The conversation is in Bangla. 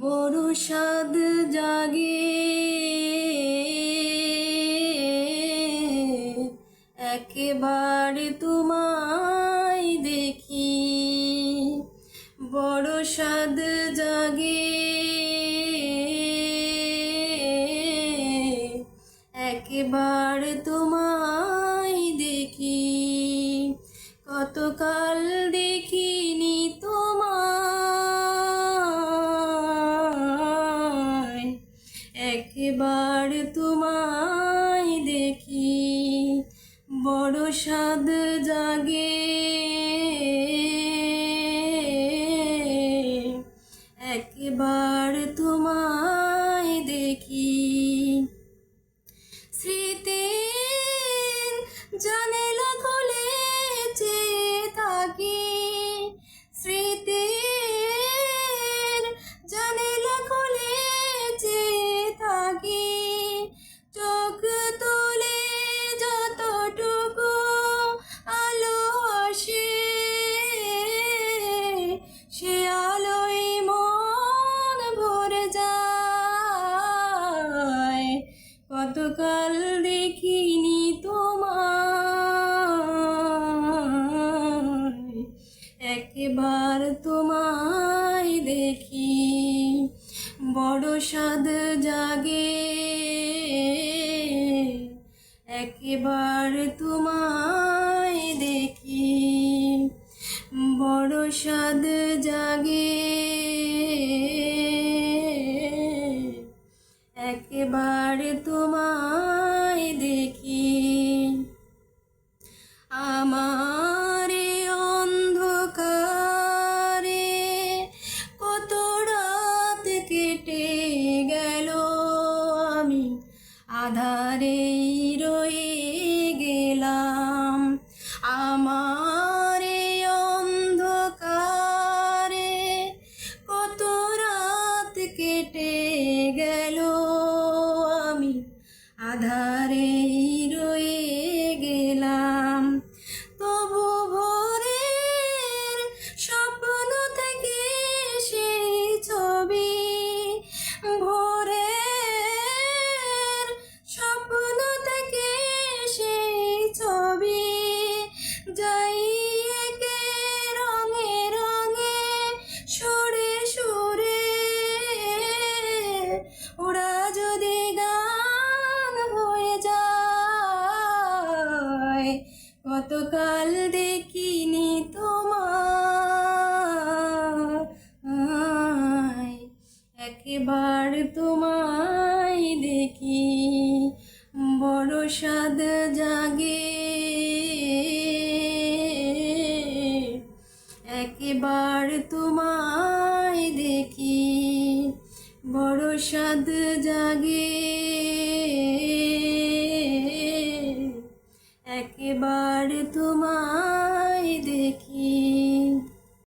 বড় সাদ জাগে। একেবারে তোমায় দেখি বড় সাদ জাগে। একেবারে তোমায় একবার তোমায় দেখি বড় সাদ জাগে। একবার কতকাল দেখিনি তোমায়। একবার তোমায় দেখি, বড় স্বাদ জাগে। একবার তোমায় দেখি, বড় স্বাদ জাগে। একেবারে তোমায় দেখি। আমার অন্ধকারে কত রাত কেটে গেল আমি। আধারেই राधा একবার তোমায় দেখি বড় সাদ জাগে। একবার তোমায় দেখি বড় সাদ জাগে। একবার তোমায়